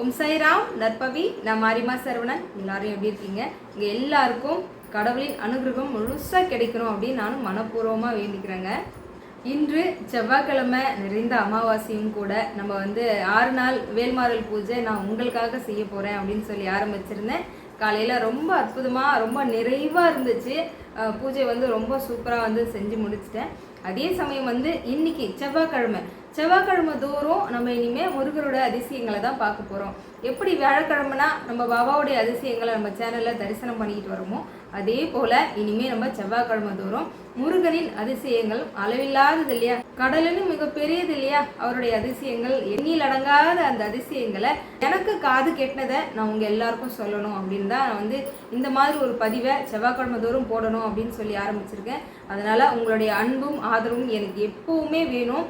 ஓம் சைராம் நற்பவி நான் மாரிமா சரவணன். எல்லாரும் எப்படி இருக்கீங்க? இங்கே எல்லாருக்கும் கடவுளின் அனுகிரகம் முழுசாக கிடைக்கணும் அப்படின்னு நானும் மனப்பூர்வமாக வேண்டிக்கிறேங்க. இன்று செவ்வாய்க்கிழமை நிறைந்த அமாவாசையும் கூட நம்ம வந்து ஆறு நாள் வேல்மாறல் பூஜை நான் உங்களுக்காக செய்ய போகிறேன் அப்படின்னு சொல்லி ஆரம்பிச்சிருந்தேன். காலையில் ரொம்ப அற்புதமாக ரொம்ப நிறைவாக இருந்துச்சு. பூஜை வந்து ரொம்ப சூப்பராக வந்து செஞ்சு முடிச்சிட்டேன். அதே சமயம் வந்து இன்னைக்கு செவ்வாய்க்கிழமை. செவ்வாய்க்கிழமை தோறும் நம்ம இனிமேல் முருகரோட அதிசயங்களை தான் பார்க்க போகிறோம் எப்படி வியாழக்கிழமைனா நம்ம பாபாவுடைய அதிசயங்களை நம்ம சேனலில் தரிசனம் பண்ணிக்கிட்டு வரோமோ அதே போல் இனிமே நம்ம செவ்வாய்க்கிழமை தோறும் முருகனின் அதிசயங்கள் அளவில்லாதது இல்லையா? கடலுன்னு மிக பெரியது இல்லையா? அவருடைய அதிசயங்கள் எண்ணில் அடங்காத அந்த அதிசயங்களை எனக்கு காது கெட்டினதை நான் உங்க எல்லாருக்கும் சொல்லணும் அப்படின்னு தான் நான் வந்து இந்த மாதிரி ஒரு பதிவை செவ்வாய்க்கிழமை தோறும் போடணும் அப்படின்னு சொல்லி ஆரம்பிச்சிருக்கேன். அதனால உங்களுடைய அன்பும் ஆதரவும் எனக்கு எப்பவுமே வேணும்.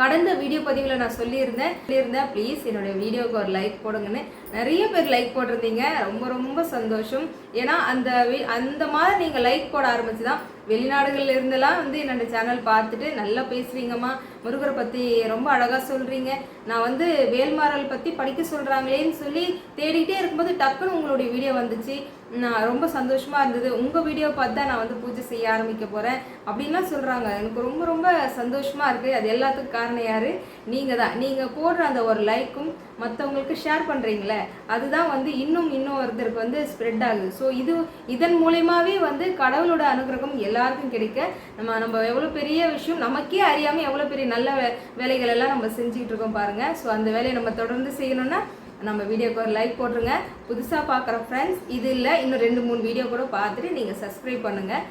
கடந்த வீடியோ பதிவில் நான் சொல்லியிருந்தேன். சொல்லியிருந்தேன் ப்ளீஸ் என்னுடைய வீடியோவுக்கு ஒரு லைக் போடுங்கன்னு. நிறைய பேர் லைக் போட்டிருந்தீங்க. ரொம்ப ரொம்ப சந்தோஷம். ஏன்னா அந்த வி- அந்த மாதிரி நீங்கள் லைக் போட ஆரம்பிச்சு தான் வெளிநாடுகள்ல இருந்தெல்லாம் வந்து என்னோட சேனல் பார்த்துட்டு நல்லா பேசுறீங்கம்மா. முருகரை பற்றி ரொம்ப அழகாக சொல்கிறீங்க நான் வந்து வேல்மாறல் பற்றி படிக்க சொல்கிறாங்களேன்னு சொல்லி தேடிக்கிட்டே இருக்கும்போது டக்குன்னு உங்களுடைய வீடியோ வந்துச்சு. நான் ரொம்ப சந்தோஷமாக இருந்தது. உங்கள் வீடியோ பார்த்து தான் நான் வந்து பூஜை செய்ய ஆரம்பிக்க போகிறேன் அப்படின்லாம் சொல்கிறாங்க எனக்கு ரொம்ப ரொம்ப சந்தோஷமாக இருக்குது அது எல்லாத்துக்கும் காரணம் யார்? நீங்கள் தான் நீங்கள் போடுற அந்த ஒரு லைக்கும் மற்றவங்களுக்கு ஷேர் பண்ணுறீங்களே அதுதான் வந்து இன்னும் இன்னும் ஒருத்தருக்கு வந்து ஸ்ப்ரெட் ஆகுது. ஸோ இது இதன் மூலயமாவே வந்து கடவுளோட அனுகிரகம் எல்லாருக்கும் கிடைக்க நம்ம நம்ம எவ்வளோ பெரிய விஷயம் நமக்கே அறியாமல் எவ்வளோ பெரிய நல்ல வே- வேலைகள் எல்லாம் நம்ம செஞ்சுக்கிட்டு இருக்கோம் பாருங்கள் ஸோ அந்த வேலையை நம்ம தொடர்ந்து செய்யணும்னா நம்ம வீடியோக்கு ஒரு லைக் போட்டுருங்க. புதுசாக பார்க்குற ஃப்ரெண்ட்ஸ் இது இல்லை இன்னும் ரெண்டு மூணு வீடியோ கூட பார்த்துட்டு நீங்கள் சப்ஸ்கிரைப் பண்ணுங்கள்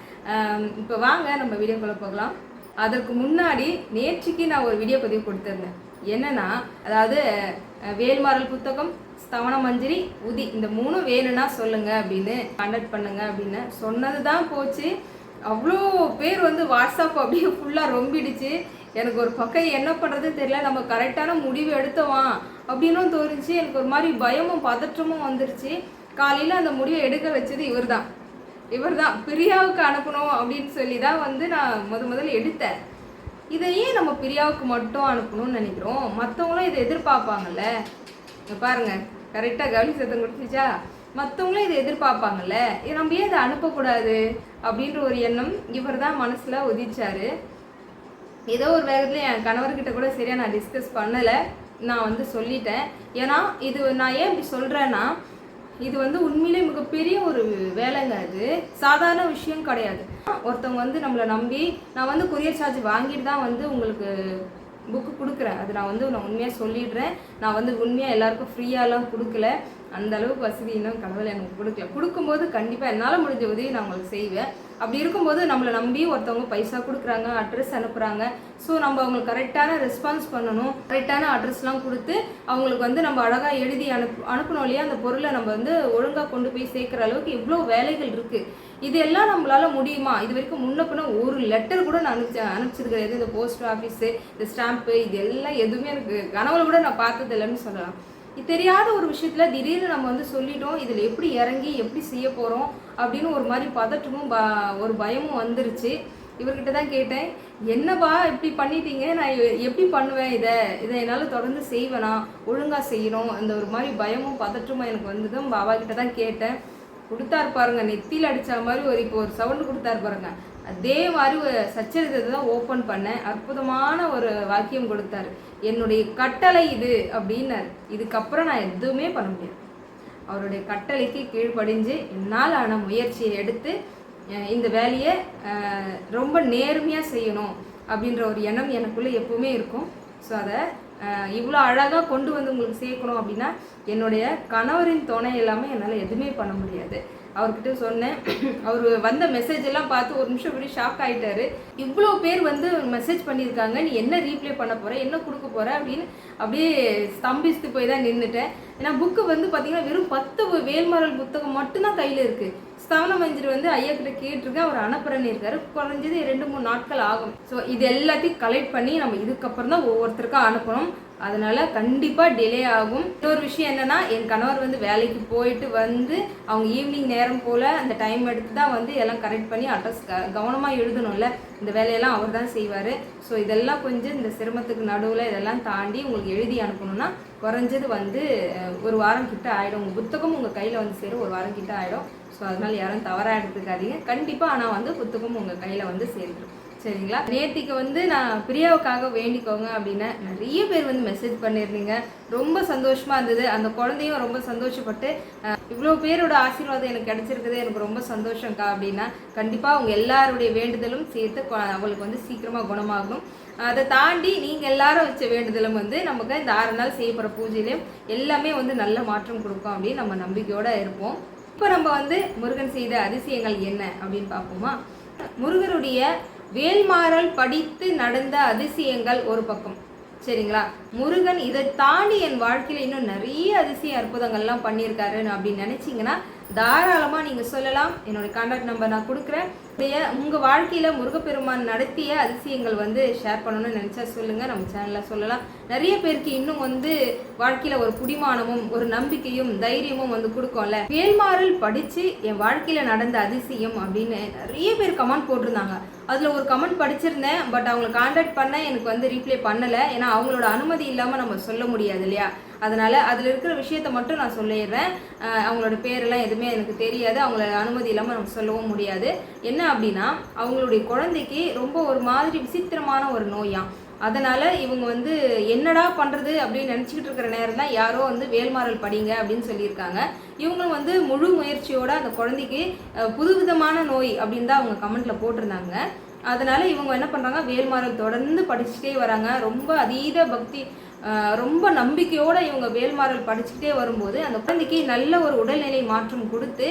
இப்போ வாங்க நம்ம வீடியோக்குள்ளே போகலாம். அதற்கு முன்னாடி நேற்றுக்கு நான் ஒரு வீடியோ பதிவு கொடுத்துருந்தேன். என்னன்னா அதாவது வேல்மாரல் வேல்மாறல் புத்தகம் ஸ்தவன மஞ்சரி உதி இந்த மூணும் வேணும்னா சொல்லுங்க அப்படின்னு கண்டக்ட் பண்ணுங்க அப்படின்னு சொன்னது தான் போச்சு. அவ்வளோ பேர் வந்து வாட்ஸ்அப் அப்படியே ஃபுல்லாக ரொம்பிடுச்சு. எனக்கு ஒரு பக்கம் என்ன பண்ணுறது தெரியல நம்ம கரெக்டான முடிவு எடுத்தோமா அப்படின்னும் தோணுச்சு. எனக்கு ஒரு மாதிரி பயமும் பதற்றமும் வந்துருச்சு. காலையில் அந்த முடிவை எடுக்க வச்சது இவர் தான் இவர் தான் பிரியாவுக்கு அனுப்பணும் அப்படின்னு சொல்லி தான் வந்து நான் முத முதல்ல எடுத்தேன். இதை ஏன் நம்ம பிரியாவுக்கு மட்டும் அனுப்பணும்னு நினைக்கிறோம். மற்றவங்களும் இதை எதிர்பார்ப்பாங்கல்ல? பாருங்க கரெக்டாக கவனி சத்தம் கொடுத்துச்சா மற்றவங்களும் இதை எதிர்பார்ப்பாங்கல்ல? நம்ம ஏன் இதை அனுப்பக்கூடாது? அப்படின்ற ஒரு எண்ணம் இவர் தான் மனசில் உதிச்சாரு. ஏதோ ஒரு வேகத்தில் என் கணவர்கிட்ட கூட சரியாக நான் டிஸ்கஸ் பண்ணலை. நான் வந்து சொல்லிட்டேன். ஏன்னா இது நான் ஏன் இப்படி சொல்கிறேன்னா இது வந்து உண்மையிலே மிகப்பெரிய ஒரு வேலைங்க அது சாதாரண விஷயம் கிடையாது. ஒருத்தவங்க வந்து நம்மளை நம்பி நான் வந்து கொரியர் சார்ஜ் வாங்கிட்டு தான் வந்து உங்களுக்கு புக்கு கொடுக்குறேன். அது நான் வந்து நான் உண்மையாக சொல்லிடுறேன். நான் வந்து உண்மையாக எல்லாருக்கும் ஃப்ரீயாலாம் கொடுக்கல. அந்த அளவுக்கு வசதி இன்னும் கடவுள் எனக்கு கொடுக்கல. கொடுக்கும்போது கண்டிப்பாக என்னால் முடிஞ்ச உதவி நான் உங்களுக்கு செய்வேன். அப்படி இருக்கும்போது நம்மளை நம்பி ஒருத்தவங்க பைசா கொடுக்குறாங்க அட்ரஸ் அனுப்புகிறாங்க ஸோ நம்ம அவங்களுக்கு கரெக்டான ரெஸ்பான்ஸ் பண்ணணும். கரெக்டான அட்ரஸ்லாம் கொடுத்து அவங்களுக்கு வந்து நம்ம அழகாக எழுதி அனுப்பு அனுப்பணும் இல்லையா? அந்த பொருளை நம்ம வந்து ஒழுங்காக கொண்டு போய் சேர்க்குற அளவுக்கு இவ்வளோ வேலைகள் இருக்குது இது எல்லாம் நம்மளால முடியுமா? இது வரைக்கும் முன்ன பின்ன ஒரு லெட்டர் கூட நான் அனுப்பிச்சு அனுப்பிச்சது கிடையாது. இந்த போஸ்ட் ஆஃபீஸு இந்த ஸ்டாம்ப்பு இது எல்லாம் எதுவுமே எனக்கு கனவுல கூட நான் பார்த்தது இல்லைன்னு சொல்லலாம். தெரியாத ஒரு விஷயத்தில் திடீர்னு நம்ம வந்து சொல்லிட்டோம் இதில் எப்படி இறங்கி எப்படி செய்ய போகிறோம் அப்படின்னு ஒரு மாதிரி பதட்டமும் ப ஒரு பயமும் வந்துருச்சு. இவர்கிட்ட தான் கேட்டேன் என்னப்பா இப்படி பண்ணிட்டீங்க? நான் எப்படி பண்ணுவேன் இதை? இதை என்னால் தொடர்ந்து செய்வேனா? ஒழுங்காக செய்யணும். அந்த ஒரு மாதிரி பயமும் பதற்றமும் எனக்கு வந்ததும் பாபா கிட்ட தான் கேட்டேன். கொடுத்தாரு பாருங்க நெத்தியில் அடித்த மாதிரி ஒரு இப்போ ஒரு சவுண்டு கொடுத்தாரு பாருங்க. அதே மாதிரி ஒரு சச்சரித்தத்தை தான் ஓப்பன் பண்ணேன். அற்புதமான ஒரு வாக்கியம் கொடுத்தாரு. என்னுடைய கட்டளை இது அப்படின்னாரு. இதுக்கப்புறம் நான் எதுவுமே பண்ண முடியாது. அவருடைய கட்டளைக்கு கீழ்ப்படிஞ்சு என்னால் ஆன முயற்சியை எடுத்து இந்த வேலையை ரொம்ப நேர்மையாக செய்யணும் அப்படின்ற ஒரு எண்ணம் எனக்குள்ளே எப்பவுமே இருக்கும். ஸோ அதை இவ்வளோ அழகாக கொண்டு வந்து உங்களுக்கு சேர்க்கணும் அப்படின்னா என்னுடைய கணவரின் துணை இல்லாமல் என்னால் எதுவுமே பண்ண முடியாது. அவர்கிட்ட சொன்னேன். அவர் வந்த மெசேஜ் எல்லாம் பார்த்து ஒரு நிமிஷம் இப்படி ஷாக் ஆகிட்டாரு இவ்வளோ பேர் வந்து மெசேஜ் பண்ணியிருக்காங்க. நீ என்ன ரீப்ளே பண்ண போகிற என்ன கொடுக்க போகிற அப்படின்னு அப்படியே ஸ்தம்பிச்சுட்டு போய் தான் நின்றுட்டேன் ஏன்னா புக்கு வந்து பார்த்தீங்கன்னா வெறும் பத்து வேல்மரல் புத்தகம் மட்டும்தான் கையில் இருக்குது ஸ்தவன மஞ்சள் வந்து ஐயா கிட்ட கேட்டிருக்கேன். அவர் அனுப்புறேன்னு இருக்காரு. குறைஞ்சது ரெண்டு மூணு நாட்கள் ஆகும். ஸோ இது எல்லாத்தையும் கலெக்ட் பண்ணி நம்ம இதுக்கப்புறம் தான் ஒவ்வொருத்தருக்கா அனுப்பணும். அதனால கண்டிப்பாக டிலே ஆகும். இன்னொரு விஷயம் என்னன்னா என் கணவர் வந்து வேலைக்கு போயிட்டு வந்து அவங்க ஈவினிங் நேரம் போல் அந்த டைம் எடுத்து தான் வந்து எல்லாம் கரெக்ட் பண்ணி அட்ரஸ் கவனமாக எழுதணும்ல. இந்த வேலையெல்லாம் அவர் தான் செய்வார். ஸோ இதெல்லாம் கொஞ்சம் இந்த சிரமத்துக்கு நடுவில் இதெல்லாம் தாண்டி உங்களுக்கு எழுதி அனுப்பணும்னா குறைஞ்சது வந்து ஒரு வாரம் கிட்ட ஆகிடும் உங்கள் புத்தகம் உங்கள் கையில் வந்து சேரும். ஒரு வாரம் கிட்ட ஆகிடும் ஸோ அதனால யாரும் தவறாக எடுத்துக்காதீங்க கண்டிப்பாக ஆனால் வந்து புத்தகம் உங்கள் கையில் வந்து சேர்ந்துடும் சரிங்களா? நேத்திக்கு வந்து நான் பிரியாவுக்காக வேண்டிக்கோங்க அப்படின்னு நிறைய பேர் வந்து மெசேஜ் பண்ணியிருந்தீங்க ரொம்ப சந்தோஷமாக இருந்தது. அந்த குழந்தையும் ரொம்ப சந்தோஷப்பட்டு இவ்வளோ பேரோட ஆசீர்வாதம் எனக்கு கிடச்சிருக்குது எனக்கு ரொம்ப சந்தோஷம்க்கா அப்படின்னா கண்டிப்பாக அவங்க எல்லாருடைய வேண்டுதலும் சேர்த்து அவங்களுக்கு வந்து சீக்கிரமாக குணமாகணும் அதை தாண்டி நீங்கள் எல்லாரும் வச்ச வேண்டுதலும் வந்து நமக்கு இந்த ஆறு நாள் செய்யப்படுற பூஜையிலையும் எல்லாமே வந்து நல்ல மாற்றம் கொடுக்கும் அப்படின்னு நம்ம நம்பிக்கையோடு இருப்போம். இப்போ நம்ம வந்து முருகன் செய்த அதிசயங்கள் என்ன அப்படின்னு பார்ப்போமா? முருகருடைய வேல்மாறல் படித்து நடந்த அதிசயங்கள் ஒரு பக்கம். சரிங்களா? முருகன் இதை தாண்டி என் வாழ்க்கையில் இன்னும் நிறைய அதிசய அற்புதங்கள்லாம் பண்ணியிருக்காரு அப்படின்னு நினச்சிங்கன்னா தாராளமாக நீங்கள் சொல்லலாம். என்னோடய கான்டாக்ட் நம்பர் நான் கொடுக்குறேன். உங்கள் வாழ்க்கையில் முருகப்பெருமான் நடத்திய அதிசயங்கள் வந்து ஷேர் பண்ணணும்னு நினச்சா சொல்லுங்கள் நம்ம சேனலில் சொல்லலாம். நிறைய பேருக்கு இன்னும் வந்து வாழ்க்கையில் ஒரு புடிமானமும் ஒரு நம்பிக்கையும் தைரியமும் வந்து கொடுக்கும்ல. வேல்மாறல் படித்து என் வாழ்க்கையில் நடந்த அதிசயம் அப்படின்னு நிறைய பேர் கமெண்ட் போட்டிருந்தாங்க. அதில் ஒரு கமெண்ட் படிச்சிருந்தேன் பட் அவங்களை காண்டாக்ட் பண்ண எனக்கு வந்து ரீப்ளை பண்ணலை. ஏன்னா அவங்களோட அனுமதி இல்லாமல் நம்ம சொல்ல முடியாது இல்லையா? அதனால் அதில் இருக்கிற விஷயத்த மட்டும் நான் சொல்லிடுறேன். அவங்களோட பேரெல்லாம் எதுவுமே எனக்கு தெரியாது. அவங்கள அனுமதி இல்லாமல் நம்ம சொல்லவும் முடியாது. என்ன அப்படின்னா அவங்களுடைய குழந்தைக்கு ரொம்ப ஒரு மாதிரி விசித்திரமான ஒரு நோயாம் அதனால் இவங்க வந்து என்னடா பண்ணுறது அப்படின்னு நினச்சிக்கிட்டு இருக்கிற நேரம் தான் யாரோ வந்து வேல்மாறல் படிங்க அப்படின்னு சொல்லியிருக்காங்க. இவங்களும் வந்து முழு முயற்சியோட அந்த குழந்தைக்கு புதுவிதமான நோய் அப்படின்னு தான் அவங்க கமெண்ட்டில் போட்டிருந்தாங்க. அதனால் இவங்க என்ன பண்ணுறாங்க வேல்மாறல் தொடர்ந்து படிச்சுட்டே வராங்க. ரொம்ப அதீத பக்தி ரொம்ப நம்பிக்கையோடு இவங்க வேல்மாறல் படிச்சுட்டே வரும்போது அந்த குழந்தைக்கு நல்ல ஒரு உடல்நிலை மாற்றம் கொடுத்து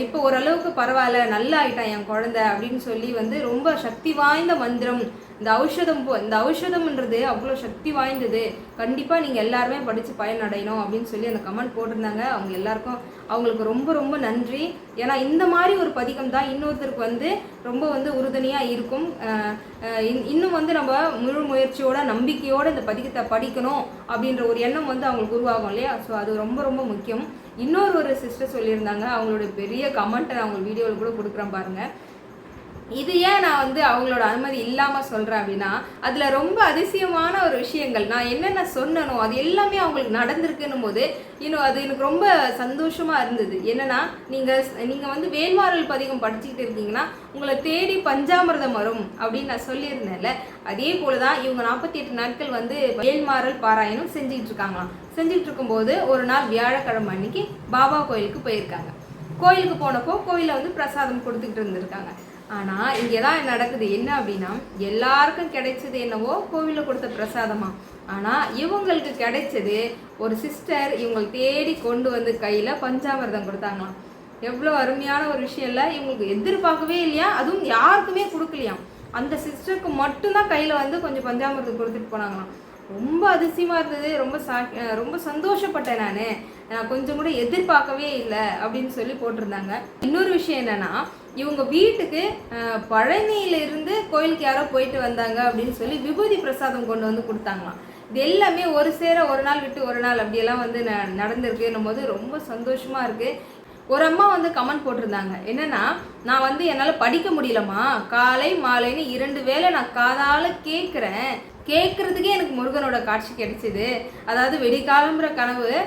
இப்போ ஓரளவுக்கு பரவாயில்ல நல்லா ஆயிட்டான் என் குழந்தை அப்படின்னு சொல்லி வந்து ரொம்ப சக்தி வாய்ந்த மந்திரம் இந்த ஔஷதம் போ இந்த ஔஷதம்ன்றது அவ்வளோ சக்தி வாய்ந்தது. கண்டிப்பாக நீங்கள் எல்லாருமே படித்து பயனடையணும் அப்படின்னு சொல்லி அந்த கமெண்ட் போட்டிருந்தாங்க. அவங்க எல்லாருக்கும் அவங்களுக்கு ரொம்ப ரொம்ப நன்றி. ஏன்னா இந்த மாதிரி ஒரு பதிகம் தான் இன்னொருத்தருக்கு வந்து ரொம்ப வந்து உறுதுணையாக இருக்கும். இன்- இன்னும் வந்து நம்ம முழு முயற்சியோட நம்பிக்கையோட இந்த பதிகத்தை படிக்கணும் அப்படின்ற ஒரு எண்ணம் வந்து அவங்களுக்கு உருவாகும் இல்லையா? ஸோ அது ரொம்ப ரொம்ப முக்கியம். இன்னொரு ஒரு சிஸ்டர் சொல்லியிருந்தாங்க. அவங்களோட பெரிய கமெண்ட்டை நான் அவங்க வீடியோவில் கூட கொடுக்குறேன் பாருங்கள் இது ஏன் நான் வந்து அவங்களோட அனுமதி இல்லாமல் சொல்கிறேன் அப்படின்னா அதில் ரொம்ப அதிசயமான ஒரு விஷயங்கள். நான் என்னென்ன சொன்னனோ அது எல்லாமே அவங்களுக்கு நடந்திருக்குன்னும் போது இன்னும் அது எனக்கு ரொம்ப சந்தோஷமாக இருந்தது. என்னன்னா நீங்கள் நீங்கள் வந்து வேல்மாறல் பதிகம் படிச்சுக்கிட்டு இருக்கீங்கன்னா உங்களை தேடி பஞ்சாமிரதம் வரும் அப்படின்னு நான் சொல்லியிருந்தேன்ல. அதே போல தான் இவங்க நாற்பத்தி எட்டு நாட்கள் வந்து வேல்மாறல் பாராயணம் செஞ்சுக்கிட்டு இருக்காங்களாம் செஞ்சுட்டு இருக்கும்போது ஒரு நாள் வியாழக்கிழமை அன்னைக்கு பாபா கோயிலுக்கு போயிருக்காங்க. கோயிலுக்கு போனப்போ கோயிலில் வந்து பிரசாதம் கொடுத்துக்கிட்டு இருந்திருக்காங்க. ஆனால் இங்கே தான் நடக்குது. என்ன அப்படின்னா எல்லாருக்கும் கிடைச்சது என்னவோ கோவிலில் கொடுத்த பிரசாதமா? ஆனால் இவங்களுக்கு கிடைச்சது ஒரு சிஸ்டர் இவங்களை தேடி கொண்டு வந்து கையில் பஞ்சாமிர்தம் கொடுத்தாங்களாம். எவ்வளோ அருமையான ஒரு விஷயம் இல்லை. இவங்களுக்கு எதிர்பார்க்கவே இல்லையா? அதுவும் யாருக்குமே கொடுக்கலையாம் அந்த சிஸ்டருக்கு மட்டும்தான் கையில் வந்து கொஞ்சம் பஞ்சாமிர்தம் கொடுத்துட்டு போனாங்களாம். ரொம்ப அதிசயமாக இருந்தது. ரொம்ப சா ரொம்ப சந்தோஷப்பட்டேன் நான். நான் கொஞ்சம் கூட எதிர்பார்க்கவே இல்லை அப்படின்னு சொல்லி போட்டிருந்தாங்க. இன்னொரு விஷயம் என்னென்னா இவங்க வீட்டுக்கு பழனியிலிருந்து இருந்து கோயிலுக்கு யாரோ போயிட்டு வந்தாங்க அப்படின்னு சொல்லி விபூதி பிரசாதம் கொண்டு வந்து கொடுத்தாங்களாம். இது எல்லாமே ஒரு சேர ஒரு நாள் விட்டு ஒரு நாள் அப்படியெல்லாம் வந்து ந நடந்திருக்குன்னும் போது ரொம்ப சந்தோஷமாக இருக்குது ஒரு அம்மா வந்து கமெண்ட் போட்டிருந்தாங்க. என்னென்னா நான் வந்து என்னால் படிக்க முடியலம்மா. காலை மாலைன்னு இரண்டு வேளை நான் காதால் கேட்குறேன் கேட்குறதுக்கே எனக்கு முருகனோட காட்சி கிடைச்சிது. அதாவது வெடிக்காலம்புற கனவு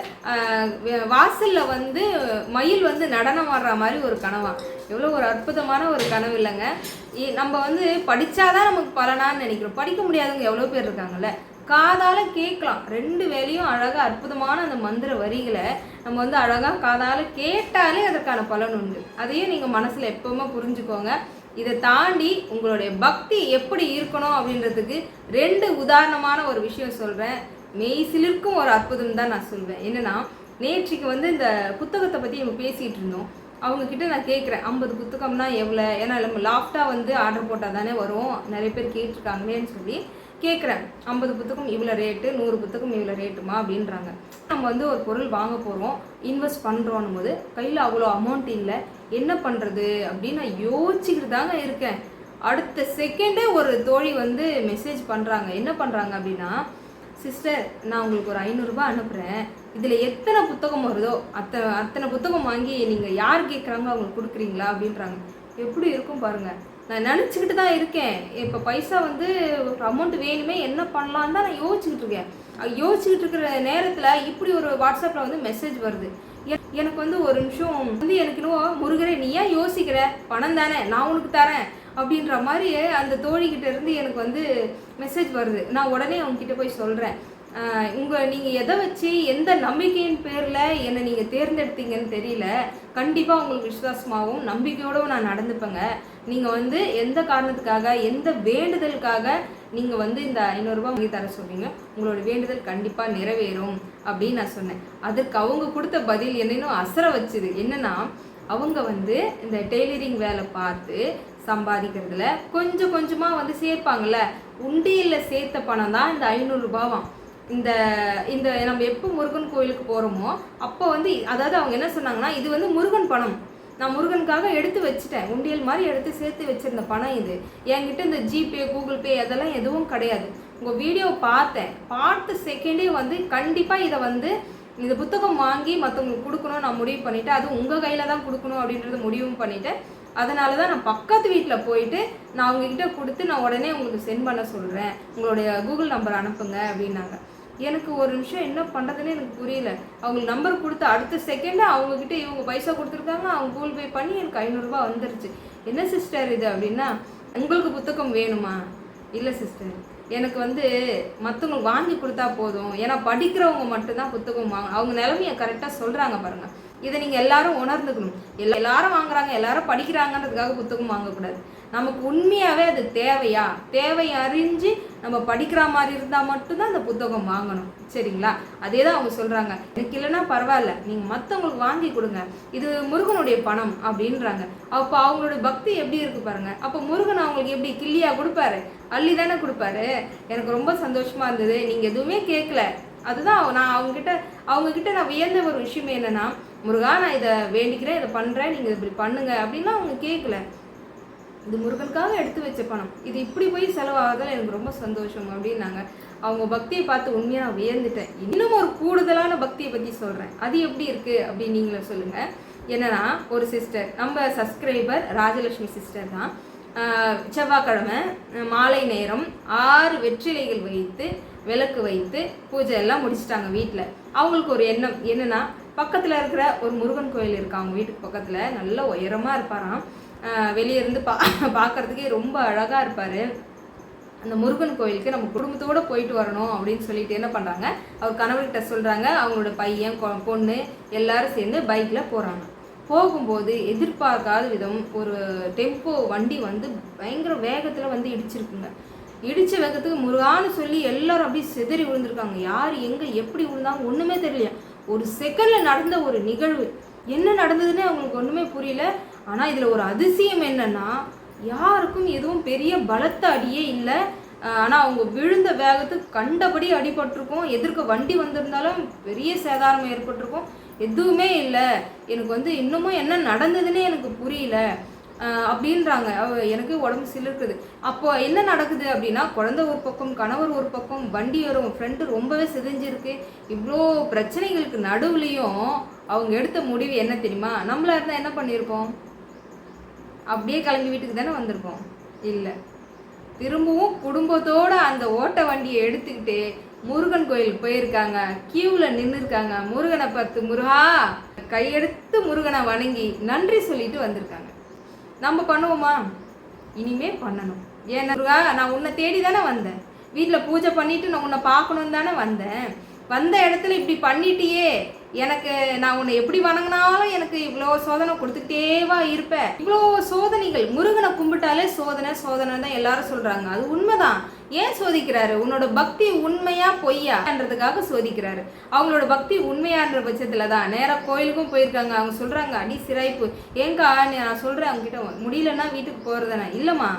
வாசலில் வந்து மயில் வந்து நடனம் ஆடுற மாதிரி ஒரு கனவா? எவ்வளோ ஒரு அற்புதமான ஒரு கனவு இல்லைங்க. இ- நம்ம வந்து படித்தாதான் நமக்கு பலனான்னு நினைக்கிறோம். படிக்க முடியாதவங்க எவ்வளோ பேர் இருக்காங்கல்ல? காதால் கேட்கலாம். ரெண்டு வேலையும் அழகாக அற்புதமான அந்த மந்திர வரிகளை நம்ம வந்து அழகாக காதால் கேட்டாலே அதற்கான பலன் உண்டு. அதையும் நீங்கள் மனசில் எப்போவுமே புரிஞ்சுக்கோங்க. இதை தாண்டி உங்களுடைய பக்தி எப்படி இருக்கணும் அப்படின்றதுக்கு ரெண்டு உதாரணமான ஒரு விஷயம் சொல்கிறேன் மெய்சிலிருக்கும் ஒரு அற்புதம் தான் நான் சொல்வேன். என்னன்னா நேற்றுக்கு வந்து இந்த புத்தகத்தை பற்றி நம்ம பேசிகிட்டு இருந்தோம். அவங்கக்கிட்ட நான் கேட்குறேன் ஐம்பது புத்தகம்னா எவ்வளோ ஏன்னா நம்ம லாஃப்டாக வந்து ஆர்டர் போட்டால் தானே வரும். நிறைய பேர் கேட்டிருக்காங்களேன்னு சொல்லி. கேட்குறேன் ஐம்பது புத்தகம் இவ்வளோ ரேட்டு நூறு புத்தகம் இவ்வளோ ரேட்டுமா அப்படின்றாங்க. நம்ம வந்து ஒரு பொருள் வாங்க போகிறோம் இன்வெஸ்ட் பண்ணுறோன்னும் போது கையில் அவ்வளோ அமௌண்ட் இல்லை என்ன பண்ணுறது அப்படின்னு நான் யோசிச்சுக்கிட்டு தாங்க இருக்கேன். அடுத்த செகண்டே ஒரு தோழி வந்து மெசேஜ் பண்ணுறாங்க என்ன பண்ணுறாங்க அப்படின்னா சிஸ்டர் நான் உங்களுக்கு ஒரு ஐநூறுரூபா அனுப்புகிறேன் இதில் எத்தனை புத்தகம் வருதோ அத்தனை அத்தனை புத்தகம் வாங்கி நீங்கள் யார் கேட்குறாங்க அவங்களுக்கு கொடுக்குறீங்களா? அப்படின்றாங்க. எப்படி இருக்கும் பாருங்கள் நான் நினச்சிக்கிட்டு தான் இருக்கேன். இப்போ பைசா வந்து அமௌண்ட் வேணுமே என்ன பண்ணலான்னு தான் நான் யோசிச்சுக்கிட்டு இருக்கேன். அது யோசிச்சுக்கிட்டு இருக்கிற நேரத்தில் இப்படி ஒரு வாட்ஸ்அப்பில் வந்து மெசேஜ் வருது. எ- எனக்கு வந்து ஒரு நிமிஷம் வந்து எனக்கு இன்னும் முருகரே நீ ஏன் யோசிக்கிற? பணம் தானே நான் உனக்கு தரேன். அப்படின்ற மாதிரி அந்த தோழிக்கிட்ட இருந்து எனக்கு வந்து மெசேஜ் வருது. நான் உடனே அவங்ககிட்ட போய் சொல்கிறேன் உங்கள் நீங்கள் எதை வச்சு எந்த நம்பிக்கையின் பேரில் என்னை நீங்கள் தேர்ந்தெடுத்தீங்கன்னு தெரியல. கண்டிப்பாக உங்களுக்கு விசுவாசமாகவும் நம்பிக்கையோடவும் நான் நடந்துப்பேங்க. நீங்கள் வந்து எந்த காரணத்துக்காக எந்த வேண்டுதலுக்காக நீங்கள் வந்து இந்த ஐநூறுரூபா வாங்கி தர சொல்கிறீங்க உங்களோட வேண்டுதல் கண்டிப்பாக நிறைவேறும் அப்படின்னு நான் சொன்னேன். அதுக்கு அவங்க கொடுத்த பதில் என்னென்னும் அசர வச்சுது. என்னன்னா அவங்க வந்து இந்த டெய்லரிங் வேலை பார்த்து சம்பாதிக்கிறதுல கொஞ்சம் கொஞ்சமாக வந்து சேர்ப்பாங்கல்ல. உண்டியில் சேர்த்த பணம் தான் இந்த ஐநூறுரூபாவாம் இந்த இந்த நம்ம எப்போ முருகன் கோயிலுக்கு போகிறோமோ அப்போ வந்து அதாவது அவங்க என்ன சொன்னாங்கன்னா இது வந்து முருகன் பணம். நான் முருகனுக்காக எடுத்து வச்சுட்டேன். உண்டியல் மாதிரி எடுத்து சேர்த்து வச்சுருந்த பணம் இது. என்கிட்ட இந்த ஜிபே கூகுள் பே அதெல்லாம் எதுவும் கிடையாது. உங்கள் வீடியோ பார்த்தேன். பார்த்த செகண்டே வந்து கண்டிப்பாக இதை வந்து இந்த புத்தகம் வாங்கி மற்றவங்களுக்கு கொடுக்கணும் நான் முடிவு பண்ணிவிட்டேன் அது உங்கள் கையில் தான் கொடுக்கணும் அப்படின்றத முடிவும் பண்ணிவிட்டேன் அதனால தான் நான் பக்கத்து வீட்டில் போயிட்டு நான் அவங்கக்கிட்ட கொடுத்து நான் உடனே உங்களுக்கு சென்ட் பண்ண சொல்கிறேன் உங்களுடைய கூகுள் நம்பர் அனுப்புங்க அப்படின்னாங்க. எனக்கு ஒரு நிமிஷம் என்ன பண்ணுறதுன்னு எனக்கு புரியல. அவங்களுக்கு நம்பர் கொடுத்து அடுத்த செகண்டு அவங்கக்கிட்ட இவங்க பைசா கொடுத்துருக்காங்க அவங்க கூகுள் பே பண்ணி எனக்கு ஐநூறுரூவா வந்துருச்சு. என்ன சிஸ்டர் இது அப்படின்னா உங்களுக்கு புத்தகம் வேணுமா? இல்லை சிஸ்டர் எனக்கு வந்து மற்றவங்களுக்கு வாங்கி கொடுத்தா போதும். ஏன்னா படிக்கிறவங்க மட்டும்தான் புத்தகம் வாங்க அவங்க நிலமையை கரெக்டாக சொல்கிறாங்க பாருங்கள் இதை நீங்கள் எல்லாரும் உணர்ந்துக்கணும். எல்லா எல்லாரும் வாங்குறாங்க எல்லாரும் படிக்கிறாங்கன்றதுக்காக புத்தகம் வாங்கக்கூடாது. நமக்கு உண்மையாகவே அது தேவையா? தேவை அறிஞ்சு நம்ம படிக்கிற மாதிரி இருந்தால் மட்டும்தான் அந்த புத்தகம் வாங்கணும். சரிங்களா? அதே தான் அவங்க சொல்கிறாங்க எனக்கு இல்லைன்னா பரவாயில்ல. நீங்கள் மற்றவங்களுக்கு வாங்கி கொடுங்க. இது முருகனுடைய பணம் அப்படின்றாங்க. அப்போ அவங்களோட பக்தி எப்படி இருக்கு பாருங்க. அப்போ முருகன் அவங்களுக்கு எப்படி கிள்ளியாக கொடுப்பாரு? அள்ளி தானே கொடுப்பாரு. எனக்கு ரொம்ப சந்தோஷமாக இருந்தது. நீங்கள் எதுவுமே கேட்கல அதுதான் நான் அவங்ககிட்ட அவங்கக்கிட்ட நான் வியந்த ஒரு விஷயம் என்னன்னா முருகா நான் இதை வேண்டிக்கிறேன் இதை பண்ணுறேன் நீங்கள் இப்படி பண்ணுங்க அப்படின்னா அவங்க கேட்கல இது முருகனுக்காக எடுத்து வச்ச பணம். இது இப்படி போய் செலவாகுதல் எனக்கு ரொம்ப சந்தோஷம் அப்படின்னாங்க. அவங்க பக்தியை பார்த்து உண்மையாக நான் வியந்துட்டேன் இன்னும் ஒரு கூடுதலான பக்தியை பற்றி சொல்கிறேன் அது எப்படி இருக்குது அப்படின்னு நீங்களே சொல்லுங்கள் என்னன்னா ஒரு சிஸ்டர் நம்ம சப்ஸ்கிரைபர் ராஜலட்சுமி சிஸ்டர் தான். செவ்வாய்க்கிழமை மாலை நேரம் ஆறு வெற்றிலைகள் வைத்து விளக்கு வைத்து பூஜை எல்லாம் முடிச்சிட்டாங்க வீட்டில் அவங்களுக்கு ஒரு எண்ணம். என்னென்னா பக்கத்தில் இருக்கிற ஒரு முருகன் கோயில் இருக்கு. அவங்க வீட்டுக்கு பக்கத்தில். நல்ல உயரமாக இருப்பாராம். ஆஹ் இருந்து பா பார்க்கறதுக்கே ரொம்ப அழகாக இருப்பார். அந்த முருகன் கோயிலுக்கு நம்ம குடும்பத்தோடு போயிட்டு வரணும் அப்படின்னு சொல்லிட்டு என்ன பண்ணுறாங்க அவர் கணவர்கிட்ட சொல்கிறாங்க அவங்களோட பையன் கொ- பொண்ணு எல்லாரும் சேர்ந்து பைக்கில் போகிறாங்க போகும்போது எதிர்பார்க்காத விதம் ஒரு டெம்போ வண்டி வந்து பயங்கர வேகத்தில் வந்து இடிச்சிருக்குங்க. இடித்த வேகத்துக்கு முருகான்னு சொல்லி எல்லாரும் அப்படியே சிதறி விழுந்திருக்காங்க. யார் எங்கே எப்படி விழுந்தாங்க ஒன்றுமே தெரியலையா ஒரு செகண்டில் நடந்த ஒரு நிகழ்வு. என்ன நடந்ததுன்னு அவங்களுக்கு ஒன்றுமே புரியல. ஆனால் இதில் ஒரு அதிசயம் என்னன்னா யாருக்கும் எதுவும் பெரிய பலத்த அடியே இல்லை. ஆனால் அவங்க விழுந்த வேகத்துக்கு கண்டபடி அடிபட்டிருக்கும். எதிர்க்க வண்டி வந்திருந்தாலும் பெரிய சேதாரம் ஏற்பட்டிருக்கும். எதுவுமே இல்லை. எனக்கு வந்து இன்னமும் என்ன நடந்ததுன்னே எனக்கு புரியல. அப்படின்றாங்க. எனக்கு உடம்பு சிலிருக்குது அப்போ என்ன நடக்குது அப்படின்னா குழந்தை ஒரு பக்கம் கணவர் ஒரு பக்கம் வண்டி வரும் ஃப்ரெண்டு ரொம்பவே சிதைஞ்சிருக்கு. இவ்வளோ பிரச்சனைகளுக்கு நடுவுலையும் அவங்க எடுத்த முடிவு என்ன தெரியுமா? நம்மளா இருந்தால் என்ன பண்ணியிருப்போம் அப்படியே கிளம்பி வீட்டுக்கு தானே வந்திருப்போம்? இல்லை. திரும்பவும் குடும்பத்தோட அந்த ஓட்ட வண்டியை எடுத்துக்கிட்டு முருகன் கோயிலுக்கு போயிருக்காங்க. கியூவில் நின்றுருக்காங்க முருகனை பார்த்து முருகா! கையெடுத்து முருகனை வணங்கி நன்றி சொல்லிட்டு வந்திருக்காங்க. நம்ம பண்ணுவோமா? இனிமே பண்ணணும். ஏன்னா நான் உன்னை தேடி தானே வந்தேன். வீட்டில் பூஜை பண்ணிட்டு நான் உன்னை பார்க்கணுன்னு தானே வந்தேன். வந்த இடத்துல இப்படி பண்ணிட்டியே. எனக்கு நான் உன்னை எப்படி வணங்கினாலும் எனக்கு இவ்வளோ சோதனை கொடுத்துட்டேவா இருப்பேன் இவ்வளோ சோதனைகள் முருகனை கும்பிட்டாலே சோதனை சோதனை தான் எல்லாரும் சொல்றாங்க. அது உண்மைதான். ஏன் சோதிக்கிறாரு? உன்னோட பக்தி உண்மையா பொய்யான்றதுக்காக சோதிக்கிறாரு. அவங்களோட பக்தி உண்மையான்ற பட்சத்தில் தான். நேராக கோயிலுக்கும் போயிருக்காங்க. அவங்க சொல்றாங்க அடி சிராய்ப்பு. ஏங்கா நான் சொல்றேன் அவங்ககிட்ட முடியலன்னா வீட்டுக்கு போறதுனா இல்லைம்மா.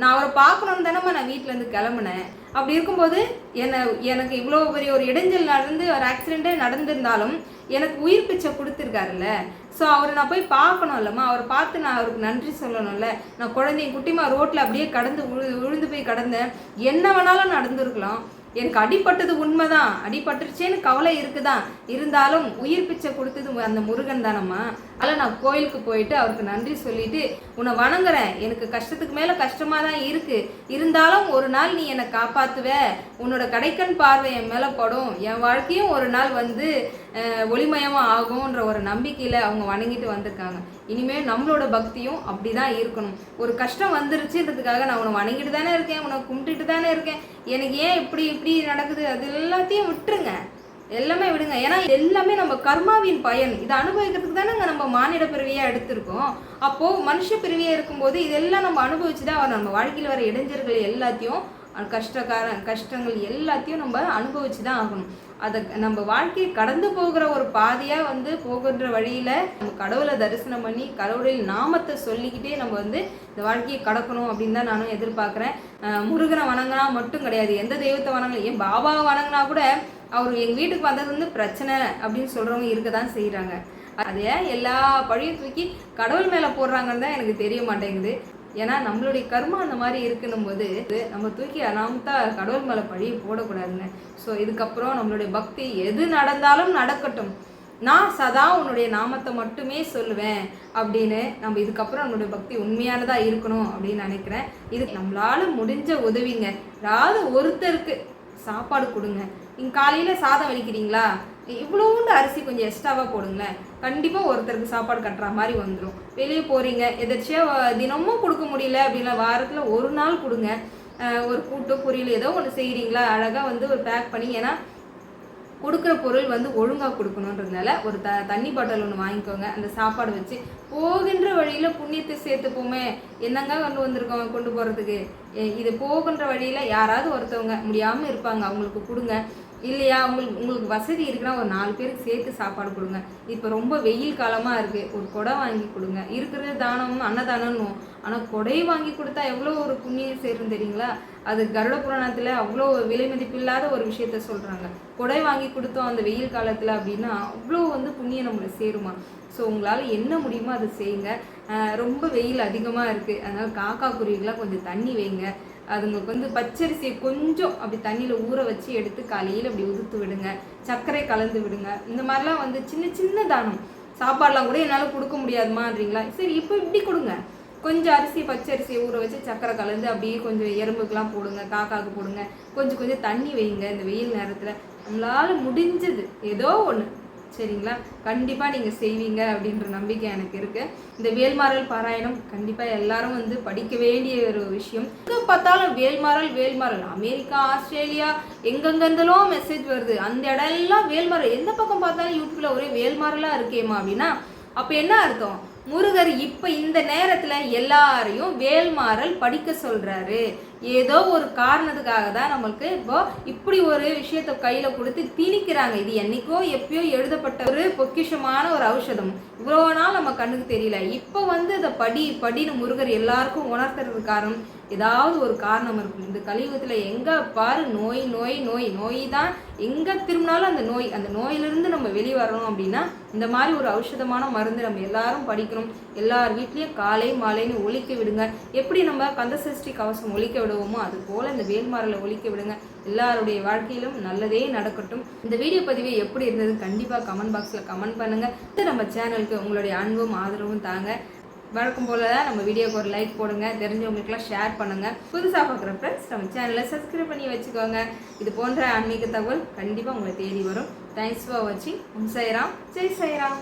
நான் அவரை பார்க்கணுன்னு தானேம்மா நான் வீட்டிலேருந்து கிளம்புனேன். அப்படி இருக்கும்போது என்னை எனக்கு இவ்வளோ பெரிய ஒரு இடைஞ்சல் நடந்து ஒரு ஆக்சிடெண்ட்டே நடந்திருந்தாலும் எனக்கு உயிர் பிச்சை கொடுத்துருக்காருல்ல. ஸோ அவரை நான் போய் பார்க்கணும் இல்லைம்மா. அவரை பார்த்து நான் அவருக்கு நன்றி சொல்லணும்ல. நான் குழந்தைய குட்டிமா ரோட்டில் அப்படியே கடந்து விழு விழுந்து போய் கடந்தேன். என்ன வேணாலும் நடந்திருக்கலாம். எனக்கு அடிப்பட்டது உண்மைதான். அடிபட்டுருச்சேன்னு கவலை இருக்குதான் இருந்தாலும் உயிர் பிச்சை கொடுத்தது அந்த முருகன் தானம்மா. அதில் நான் கோயிலுக்கு போயிட்டு அவருக்கு நன்றி சொல்லிட்டு உன்னை வணங்குறேன். எனக்கு கஷ்டத்துக்கு மேலே கஷ்டமாக தான் இருக்குது இருந்தாலும் ஒரு நாள் நீ என்னை காப்பாற்றுவ உன்னோட கடைக்கண் பார்வை என் மேலே படும். என் வாழ்க்கையும் ஒரு நாள் வந்து ஒளிமயமாக ஆகும்ன்ற ஒரு நம்பிக்கையில் அவங்க வணங்கிட்டு வந்திருக்காங்க. இனிமேல் நம்மளோட பக்தியும் அப்படி தான் இருக்கணும். ஒரு கஷ்டம் வந்துருச்சுன்றதுக்காக நான் உன்னை வணங்கிட்டு தானே இருக்கேன் உன்னை கும்பிட்டுட்டு தானே இருக்கேன். எனக்கு ஏன் இப்படி இப்படி நடக்குது? அது எல்லாத்தையும் விட்டுருங்க. எல்லாமே விடுங்க. ஏன்னா எல்லாமே நம்ம கர்மாவின் பயன். இதை அனுபவிக்கிறதுக்கு தானே நம்ம மானிட பிறவியாக எடுத்திருக்கோம். அப்போது மனுஷ பிறவியாக இருக்கும்போது இதெல்லாம் நம்ம அனுபவிச்சு தான் நம்ம வாழ்க்கையில் வர இடைஞ்சல்கள் எல்லாத்தையும் கஷ்டக்கார கஷ்டங்கள் எல்லாத்தையும் நம்ம அனுபவிச்சு தான் ஆகணும். அதை நம்ம வாழ்க்கையை கடந்து போகிற ஒரு பாதியாக வந்து போகின்ற வழியில் நம்ம கடவுளை தரிசனம் பண்ணி கடவுளில் நாமத்தை சொல்லிக்கிட்டே நம்ம வந்து இந்த வாழ்க்கையை கடக்கணும் அப்படின்னு தான் நானும் எதிர்பார்க்குறேன். முருகனை வணங்கினா மட்டும் கிடையாது. எந்த தெய்வத்தை வணங்கலாம் ஏன் பாபாவை வணங்கினா கூட அவர் எங்கள் வீட்டுக்கு வந்தது வந்து பிரச்சனை அப்படின்னு சொல்கிறவங்க இருக்க தான் செய்கிறாங்க அதே எல்லா பழியும் தூக்கி கடவுள் மேலே போடுறாங்கன்னு தான் எனக்கு தெரிய மாட்டேங்குது. ஏன்னா நம்மளுடைய கர்மா அந்த மாதிரி இருக்கணும் போது நம்ம தூக்கி அனாமத்தா கடவுள் மேலே பழி போடக்கூடாதுங்க ஸோ இதுக்கப்புறம் நம்மளுடைய பக்தி எது நடந்தாலும் நடக்கட்டும். நான் சதா உன்னுடைய நாமத்தை மட்டுமே சொல்லுவேன் அப்படின்னு நம்ம இதுக்கப்புறம் நம்மளுடைய பக்தி உண்மையானதாக இருக்கணும் அப்படின்னு நினைக்கிறேன். இது நம்மளால முடிஞ்ச உதவிங்க. யாராவது ஒருத்தருக்கு சாப்பாடு கொடுங்க. இங்கே காலையில் சாதம் வலிக்கிறீங்களா இவ்வளோண்டு அரிசி கொஞ்சம் எக்ஸ்ட்ராவாக போடுங்களேன். கண்டிப்பாக ஒருத்தருக்கு சாப்பாடு கட்டுற மாதிரி வந்துடும் வெளியே போகிறீங்க எதாச்சியாக தினமும் கொடுக்க முடியல அப்படின்னா வாரத்தில் ஒரு நாள் கொடுங்க. ஒரு கூட்டு பொரியல் ஏதோ ஒன்று செய்கிறீங்களா அழகாக வந்து ஒரு பேக் பண்ணி ஏன்னா கொடுக்குற பொருள் வந்து ஒழுங்காக கொடுக்கணுன்றதுனால ஒரு த தண்ணி பாட்டில் ஒன்று வாங்கிக்கோங்க. அந்த சாப்பாடு வச்சு போகின்ற வழியில் புண்ணியத்தை சேர்த்துப்போமே. என்னங்க கொண்டு வந்திருக்கோம் கொண்டு போகிறதுக்கு இது போகின்ற வழியில் யாராவது ஒருத்தவங்க முடியாமல் இருப்பாங்க. அவங்களுக்கு கொடுங்க. இல்லையா? உங்களுக்கு உங்களுக்கு வசதி இருக்குன்னா ஒரு நாலு பேருக்கு சேர்த்து சாப்பாடு கொடுங்க. இப்போ ரொம்ப வெயில் காலமாக இருக்குது ஒரு குடம் வாங்கி கொடுங்க. இருக்கிறது தானம் அன்னதானம்னு ஆனால் கொடை வாங்கி கொடுத்தா எவ்வளோ ஒரு புண்ணியம் சேரும் தெரியுங்களா? அது கருட புராணத்தில் அவ்வளோ விலை மதிப்பில்லாத ஒரு விஷயத்த சொல்கிறாங்க கொடை வாங்கி கொடுத்தோம் அந்த வெயில் காலத்தில் அப்படின்னா அவ்வளோ வந்து புண்ணியம் நம்மளுக்கு சேருமா? ஸோ உங்களால் என்ன முடியுமோ அதை செய்யுங்க. ரொம்ப வெயில் அதிகமாக இருக்குது அதனால் காக்கா குருவிகளாக கொஞ்சம் தண்ணி வைங்க. அதுங்களுக்கு வந்து பச்சரிசியை கொஞ்சம் அப்படி தண்ணியில் ஊற வச்சு எடுத்து காலையில் அப்படி உதுத்து விடுங்க. சர்க்கரை கலந்து விடுங்க. இந்த மாதிரிலாம் வந்து சின்ன சின்ன தானம். சாப்பாடெலாம் கூட என்னால் கொடுக்க முடியாதுமான்றீங்களா சரி இப்போ இப்படி கொடுங்க. கொஞ்சம் அரிசி பச்சரிசியை ஊற வச்சு சக்கரை கலந்து அப்படியே கொஞ்சம் எறும்புக்கெலாம் போடுங்க காக்காவுக்கு போடுங்க. கொஞ்சம் கொஞ்சம் தண்ணி வைங்க இந்த வெயில் நேரத்தில். நம்மளால் முடிஞ்சது. ஏதோ ஒன்று சரிங்களா? கண்டிப்பாக நீங்கள் செய்வீங்க அப்படின்ற நம்பிக்கை எனக்கு இருக்குது இந்த வேல்மாறல் பாராயணம் கண்டிப்பாக எல்லாரும் வந்து படிக்க வேண்டிய ஒரு விஷயம். எங்கே பார்த்தாலும் வேல்மாறல் வேல்மாறல். அமெரிக்கா ஆஸ்திரேலியா எங்கெங்கெந்தலோ மெசேஜ் வருது. அந்த இடம் எல்லாம் வேல்மாறல். எந்த பக்கம் பார்த்தாலும் யூடியூப்பில் ஒரே வேல்மாறலாக இருக்கேம்மா அப்படின்னா அப்போ என்ன அர்த்தம்? முருகர் இப்போ இந்த நேரத்தில் எல்லாரையும் வேல்மாறல் படிக்க சொல்கிறாரு ஏதோ ஒரு காரணத்துக்காக தான் நம்மளுக்கு இப்போ இப்படி ஒரு விஷயத்தை கையில் கொடுத்து திணிக்கிறாங்க. இது என்னைக்கோ எப்பயோ எழுதப்பட்ட ஒரு பொக்கிஷமான ஒரு ஔஷதம். இவ்வளோ நாள் நம்ம கண்ணுக்கு தெரியல. இப்போ வந்து அதை படி படின்னு முருகர் எல்லாருக்கும் உணர்த்துறது காரணம் ஏதாவது ஒரு காரணம் இருக்கும். இந்த கலியுகத்தில் எங்கே பாரு நோய் நோய் நோய் நோய் தான் எங்கே திரும்பினாலும் அந்த நோய் அந்த நோயிலிருந்து நம்ம வெளியே வரணும் அப்படின்னா இந்த மாதிரி ஒரு ஔஷதமான மருந்து நம்ம எல்லாரும் படிக்கணும். எல்லார் வீட்லேயும் காலை மாலைன்னு ஒழிக்க விடுங்க. எப்படி நம்ம கந்தசஷ்டி கவசம் ஒழிக்க விடுவோமோ அது போல் இந்த வேல்மாரில் ஒழிக்க விடுங்க. எல்லாருடைய வாழ்க்கையிலும் நல்லதே நடக்கட்டும். இந்த வீடியோ பதிவு எப்படி இருந்தது கண்டிப்பாக கமெண்ட் பாக்ஸில் கமெண்ட் பண்ணுங்கள் நம்ம சேனலுக்கு உங்களுடைய அன்பும் ஆதரவும் தாங்க. வழக்கம் போல நம்ம வீடியோக்கு ஒரு லைக் போடுங்க தெரிஞ்சவங்களுக்குலாம் ஷேர் பண்ணுங்க. புதுசாக பார்க்குற ஃப்ரெண்ட்ஸ் நம்ம சேனலை சப்ஸ்கிரைப் பண்ணி வச்சுக்கோங்க. இது போன்ற ஆன்மீக தகவல் கண்டிப்பாக உங்களை தேடி வரும். தேங்க்ஸ் ஃபார் வாட்சிங் உம் சாய்ராம் ஜெய் சாய்ராம்